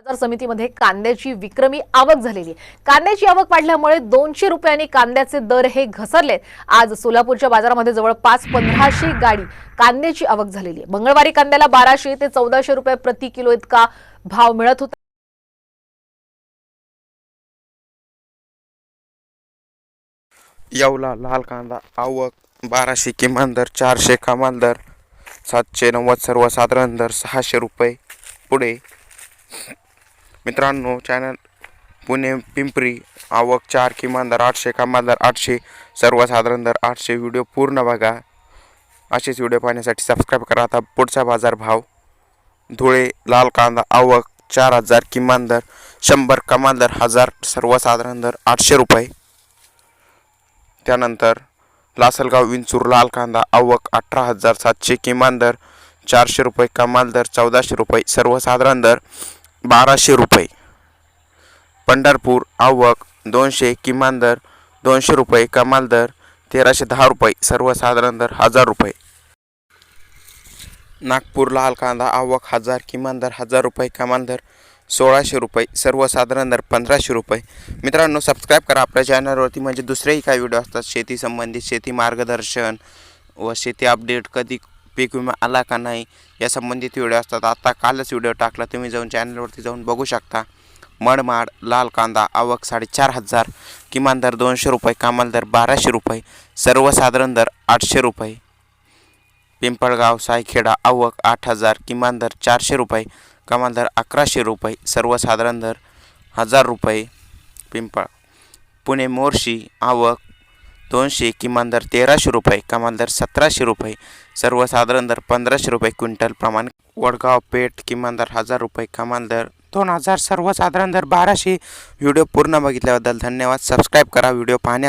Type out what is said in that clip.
बाजार समितीमध्ये कांद्याची विक्रमी आवक झालेली आहे. कांद्याची आवक वाढल्यामुळे दोनशे रुपयांनी कांद्याचे दर हे घसरले आज सोलापूरच्या बाजारामध्ये जवळपास पंधराशे गाडी कांद्याची आवक झालेली आहे. मंगळवारी कांद्याला बाराशे ते चौदाशे रुपये प्रति किलो इतका भाव मिळत होता. येवला लाल कांदा आवक बाराशे किमान दर चारशे कमाल दर सातशे नव्वद सर्वसाधारण दर सहाशे रुपये पुढे. मित्रांनो चॅनल पुणे पिंपरी आवक चार किमान दर आठशे कमाल दर आठशे सर्वसाधारण दर आठशे व्हिडिओ पूर्ण बघा. असेच व्हिडिओ पाहण्यासाठी सबस्क्राईब करा. आता पुढचा बाजार भाव. धुळे लाल कांदा आवक चार हजार किमान दर शंभर कमाल दर हजार सर्वसाधारण दर आठशे रुपये. त्यानंतर लासलगाव विंचूर लाल कांदा आवक अठरा हजार सातशे किमान दर चारशे रुपये कमाल दर चौदाशे रुपये सर्वसाधारण दर बाराशे रुपये. पंढरपूर आवक दोनशे किमान दर दोनशे रुपये कमाल दर तेराशे दहा रुपये सर्वसाधारण दर हजार रुपये. नागपूर लाल कांदा आवक हजार किमान दर हजार रुपये कमाल दर सोळाशे रुपये सर्वसाधारण दर पंधराशे रुपये. मित्रांनो सबस्क्राईब करा आपल्या चॅनलवरती म्हणजे दुसरेही काही व्हिडिओ असतात शेती संबंधित शेती मार्गदर्शन व शेती अपडेट कधी पीक विमा आला का नाही या संबंधित व्हिडिओ असतात. आत्ता कालच व्हिडिओ टाकला. तुम्ही जाऊन चॅनलवरती जाऊन बघू शकता. मडमाड लाल कांदा आवक साडेचार हजार किमान दर दोनशे रुपये कमाल दर बाराशे रुपये सर्वसाधारण दर आठशे रुपये. पिंपळगाव सायखेडा आवक आठ हजार किमान दर चारशे रुपये कमाल दर अकराशे रुपये सर्वसाधारण दर हजार रुपये. पिंपळ पुणे मोर्शी आवक दोनशे किमान दर तेराशे रुपये कमाल दर सतराशे रुपये सर्वसाधारण दर पंधराशे रुपये क्विंटल प्रमाण. वडगाव पेठ किमान दर हजार रुपये कमाल दर दोन हजार सर्वसाधारण दर बाराशे. व्हिडिओ पूर्ण बघितल्याबद्दल धन्यवाद. सबस्क्राईब करा. व्हिडिओ पाहण्यास